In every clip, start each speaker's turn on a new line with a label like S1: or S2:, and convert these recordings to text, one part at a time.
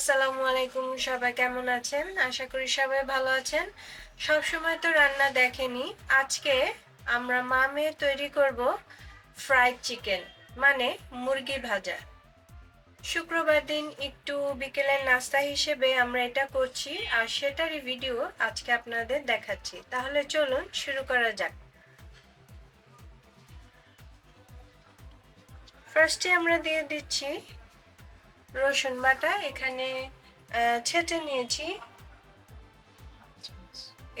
S1: আসসালামু আলাইকুম সবাই কেমন আছেন? আশা করি সবাই ভালো আছেন। সব সময় তো রান্না দেখেনি। আজকে আমরা মামে তৈরি করব ফ্রাইড চিকেন মানে মুরগি ভাজা। শুক্রবার দিন একটু বিকেলের নাস্তা হিসেবে আমরা এটা করছি, আর সেটারই ভিডিও আজকে আপনাদের দেখাচ্ছি। তাহলে চলুন শুরু করা যাক। ফার্স্টে আমরা দিয়ে দিচ্ছি রসুন বাটা এখানে ছেঁচে নিয়েছি।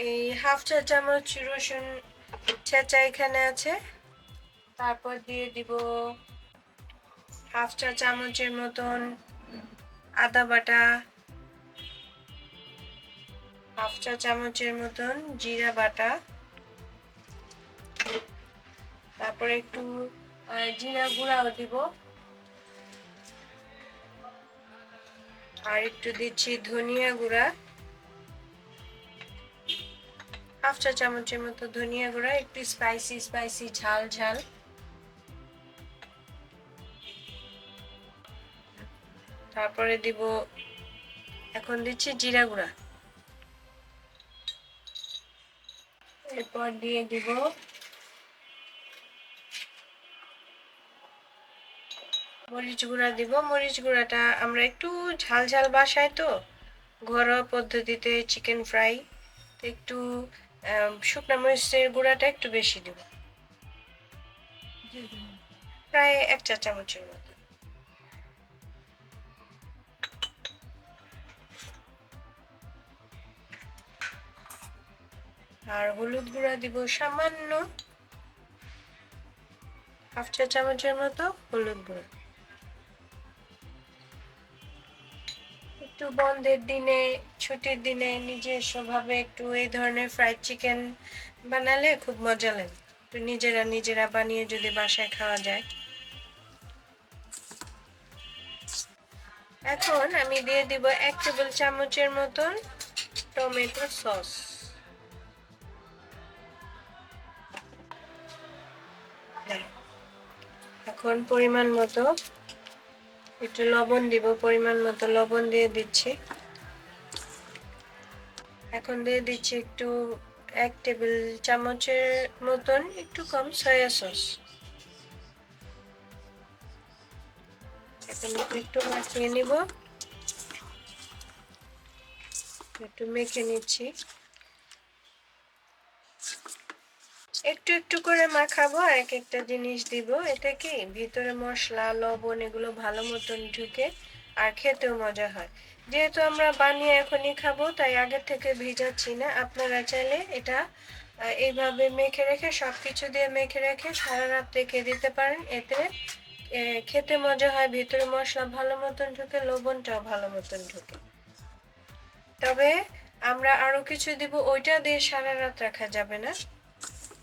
S1: এই হাফ চা চামচ রসুন ছেঁচা এখানে আছে। তারপর দিয়ে দিব হাফ চা চামচের মতন আদা বাটা। হাফ চা চামচের মতন জিরা বাটা। তারপর একটু জিরা গুঁড়াও দিব। আর একটু দিচ্ছি ধনিয়া গুঁড়া। হাফ চা চামচের মতো ধনিয়া গুঁড়া, একটু স্পাইসি স্পাইসি ঝাল ঝাল। তারপরে দিব, এখন দিচ্ছি জিরা গুঁড়া। এরপর দিয়ে দিব মরিচ গুঁড়া দিব। মরিচ গুঁড়াটা আমরা একটু ঝাল ঝাল বাসায় তো। ঘরোয়া পদ্ধতিতে চিকেন ফ্রাই একটু শুকনো মরিচের গুঁড়াটা একটু বেশি দিব। প্রায় এক চা চামচের মতো। আর হলুদ গুঁড়া দিব সামান্য। হাফ চা চামচের মতো হলুদ গুঁড়া। একটু বন্ধের দিনে, ছুটির দিনে নিজস্ব ভাবে একটু এই ধরনের ফ্রাইড চিকেন বানালে খুব মজা লাগে। একটু নিজেরা নিজেরা বানিয়ে যদি বাসায় খাওয়া যায়। এখন আমি দিয়ে দিব এক টেবিল চামচের মতন টমেটো সস। এখন পরিমাণ মতো একটু লবণ দিব, পরিমাণ মতো লবণ দিয়ে দিচ্ছি। এখন দিয়ে দিচ্ছি একটু এক টেবিল চামচের মতন একটু কম সয়া সস এখন একটু মাখিয়ে নিব। একটু মেখে নিচ্ছি। একটু একটু করে মাখাবো, আর এক একটা জিনিস দিব। এটা কি? ভিতরে মশলা, লবণ, এগুলো ভালো মতন ঢুকে আর খেতেও মজা হয়। যেহেতু আমরা বানিয়ে এখনই খাব, তাই আগে থেকে ভিজাচ্ছি না। আপনারা চাইলে এটা এইভাবে মেখে রেখে সব কিছু দিয়ে মেখে রেখে সারা রাত রেখে দিতে পারেন। এতে খেতে মজা হয়, ভিতরে মশলা ভালো মতন ঢুকে, লবণটাও ভালো মতন ঢুকে। তবে আমরা আরও কিছু দিব, ওইটা দিয়ে সারা রাত রাখা যাবে না।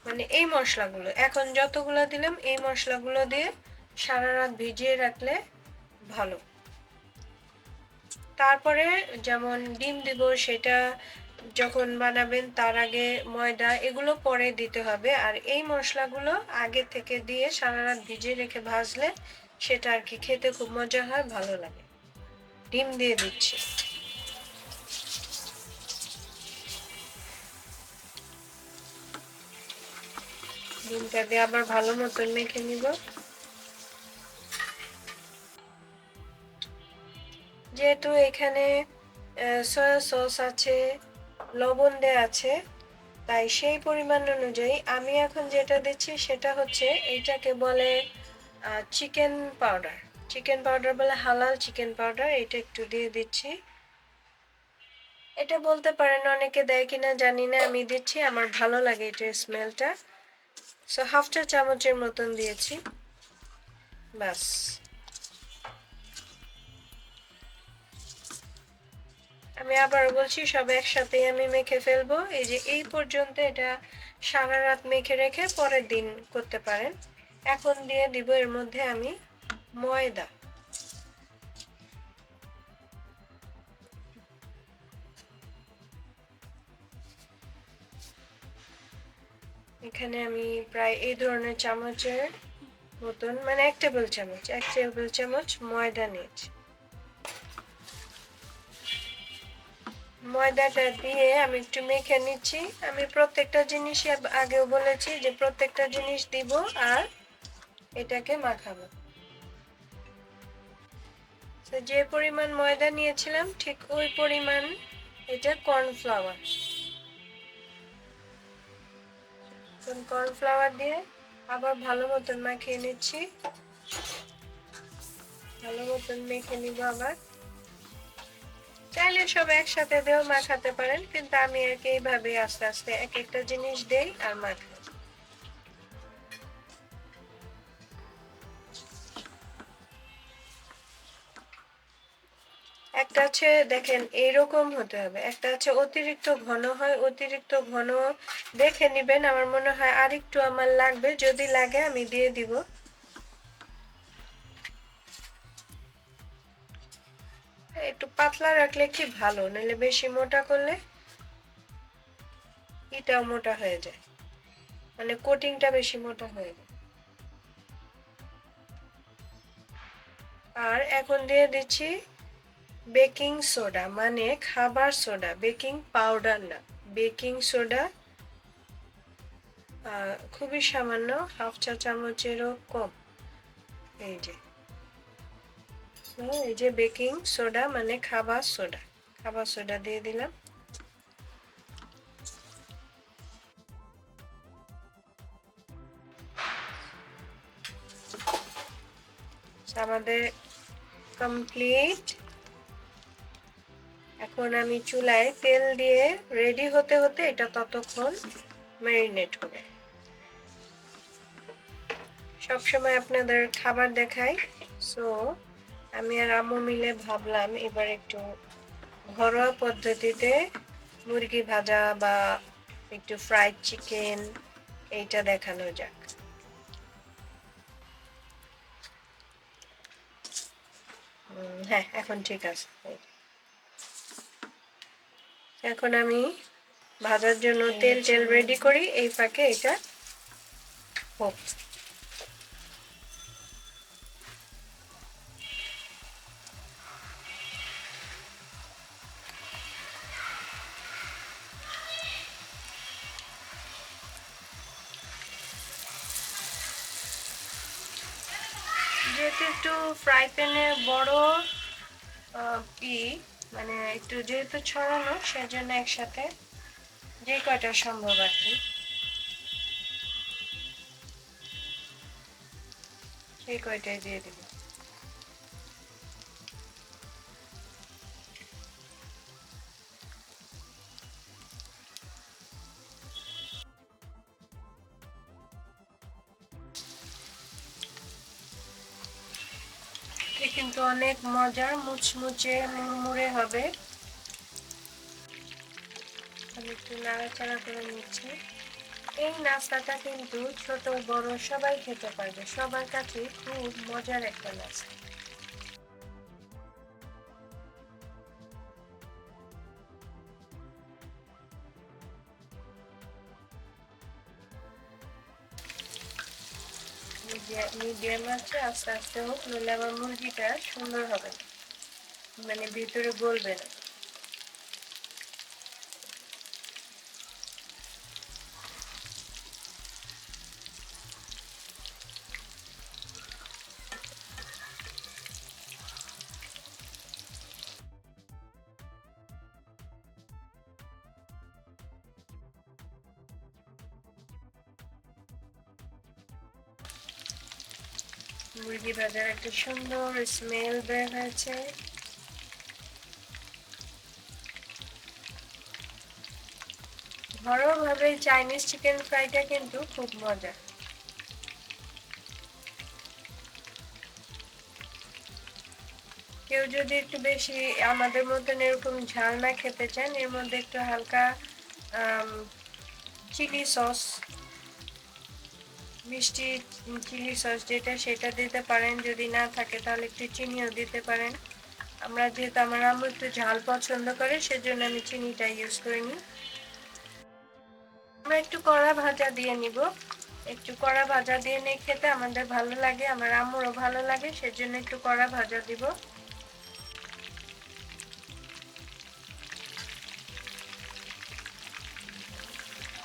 S1: মানে এই মশলাগুলো, এখন যতগুলো দিলাম, এই মশলাগুলো দিয়ে সারা রাত ভিজিয়ে রাখলে ভালো। তারপরে যেমন ডিম দিব, সেটা যখন বানাবেন, তার আগে ময়দা, এগুলো পরে দিতে হবে। আর এই মশলাগুলো আগে থেকে দিয়ে সারা রাত ভিজিয়ে রেখে ভাজলে, সেটা আর কি খেতে খুব মজা হয়, ভালো লাগে। ডিম দিয়ে দিচ্ছি। ডিমটা দিয়ে আবার ভালো মতন মেখে নিব। যেহেতু এখানে সয়া সস আছে, লবণ দেওয়া আছে, তাই সেই পরিমাণ অনুযায়ী আমি এখন যেটা দিচ্ছি সেটা হচ্ছে এইটাকে বলে চিকেন পাউডার চিকেন পাউডার বলে হালাল চিকেন পাউডার এটা একটু দিয়ে দিচ্ছি। এটা বলতে পারেন, অনেকে দেয় কিনা জানি না, আমি দিচ্ছি, আমার ভালো লাগে এটার স্মেলটা সো হাফ চা চামচের মতন দিয়েছি। বাস আমি আবার বলছি, সব একসাথেই আমি মেখে ফেলব। এই যে, এই পর্যন্ত এটা সারা রাত মেখে রেখে পরের দিন করতে পারেন। এখন দিয়ে দিব এর মধ্যে আমি ময়দা। এখানে আমি প্রায় এই ধরনের চামচের মতন মানে এক টেবিল চামচ, এক টেবিল চামচ ময়দা নিয়েছি। ময়দাটা দিয়ে আমি একটু মেখে নিচ্ছি। আমি প্রত্যেকটা জিনিসই আব- আগেও বলেছি যে প্রত্যেকটা জিনিস দিব আর এটাকে মাখাবো। যে পরিমাণ ময়দা নিয়েছিলাম, ঠিক ওই পরিমাণ এটা কর্নফ্লাওয়ার কর্নফ্লাওয়ার দিয়ে আবার ভালো মতন মাখিয়ে নিচ্ছি। ভালো মতন মেখে নিব আবার। চাইলে সব একসাথে দিয়েও মাখাতে পারেন, কিন্তু আমি আর কি এইভাবেই আস্তে আস্তে এক একটা জিনিস দেই আর মাখাই। একটা আছে দেখেন এইরকম হতে হবে। একটা আছে অতিরিক্ত ঘন হয়, অতিরিক্ত ঘন দেখে নিবেন। আমার মনে হয় আরেকটু আমার লাগবে। যদি লাগে আমি দিয়ে দিব। একটু পাতলা রাখলে কি ভালো? নাহলে বেশি মোটা করলে এটাও মোটা হয়ে যায়। মানে কোটিংটা বেশি মোটা হয়ে যায়। আর এখন দিয়ে দিচ্ছি বেকিং সোডা মানে খাবার সোডা, বেকিং পাউডার না। বেকিং সোডা খুবই সামান্য, হাফ চা চামচেরও কম। এই যে। এই যে বেকিং সোডা মানে খাবার সোডা। খাবার সোডা দিয়ে দিলাম। আমাদের কমপ্লিট এখন আমি চুলায় তেল দিয়ে রেডি হতে হতে এটা ততক্ষণ ম্যারিনেট হবে সবসময় আপনাদের খাবার দেখাই। সো আমি আর আম্মু মিলে ভাবলাম এবার একটু ঘরোয়া পদ্ধতিতে মুরগি ভাজা বা একটু ফ্রাইড চিকেন এইটা দেখানো যাক। হ্যাঁ এখন ঠিক আছে। এখন আমি ভাজার জন্য তেল তেল রেডি করি। এই ফাঁকে এটা হোক। যেহেতু একটু ফ্রাই প্যানে বড় ই মানে একটু যেহেতু ছড়ানো, সেজন্য একসাথে যে কয়টা সম্ভব আর কি। সেই কয়টাই দিয়ে দিব। কিন্তু অনেক মজার মুচমুচে মুড়মুড়ে হবে। আমি একটু নাড়াচাড়া করে নিচ্ছি। এই নাস্তাটা কিন্তু ছোট, বড় সবাই খেতে পারবে। সবার কাছে খুব মজার একটা নাস্তা। মিডিয়াম আছে আস্তে আস্তে হোক নইলে আমার মুরগিটা সুন্দর হবে মানে ভিতরে গলবে না। মুরগি ভাজার একটা সুন্দর স্মেল বের হয়েছে? ঘরোয়াভাবে চাইনিজ চিকেন ফ্রাইটা কিন্তু খুব মজা কেউ যদি একটু বেশি আমাদের মতন এরকম ঝাল না খেতে চান, এর মধ্যে একটু হালকা চিলি সস মিষ্টি চিলি সস যেটা, সেটা দিতে পারেন। যদি না থাকে, তাহলে একটু চিনিও দিতে পারেন। আমরা যেহেতু আমার আম্মু একটু ঝাল পছন্দ করে, সেজন্য আমি চিনিটা ইউজ করে নিই। আমরা একটু কড়া ভাজা দিয়ে নিব। একটু কড়া ভাজা দিয়ে নিয়ে খেতে আমাদের ভালো লাগে, আমার আম্মুরও ভালো লাগে, সেজন্য একটু কড়া ভাজা দিব।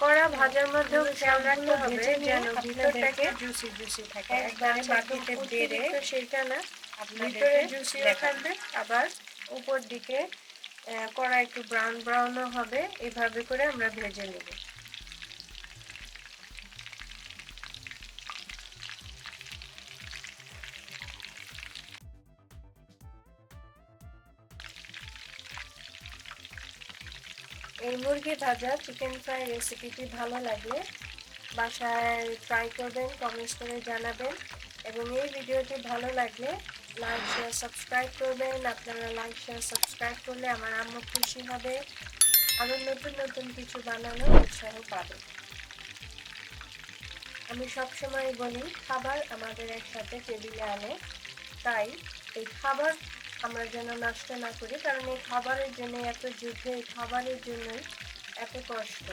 S1: কড়া ভাজার মধ্যেও খেয়াল রাখতে হবে যেন ভিতরটাকে
S2: জুসি জুসি থাকে।
S1: একবারে মাটিতে বেড়ে সেটা না। ভিতরে
S2: জুসি।
S1: থাকবে। আবার উপর দিকে কড়া একটু ব্রাউন ব্রাউনও হবে। এভাবে করে আমরা ভেজে নেব। এই মুরগি ভাজা চিকেন ফ্রাই রেসিপিটি ভালো লাগলে বাসায় ট্রাই করবেন কমেন্টস করে জানাবেন এবং এই ভিডিওটি ভালো লাগলে লাইক শেয়ার সাবস্ক্রাইব করবেন। আপনারা লাইক শেয়ার সাবস্ক্রাইব করলে আমার আম্মু খুশি হবে। আরও নতুন নতুন কিছু বানানোর উৎসাহ পাবে। আমি সবসময় বলি, খাবার আমাদের একসাথে টেবিলে আনে। তাই এই খাবার আমরা যেন নষ্ট না করি, কারণ এই খাবারের জন্য, এত যুদ্ধ এই খাবারের জন্যই এত কষ্ট।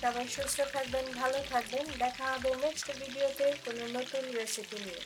S1: সবাই সুস্থ থাকবেন, ভালো থাকবেন। দেখা হবে নেক্সট ভিডিওতে কোনো নতুন রেসিপি নিয়ে।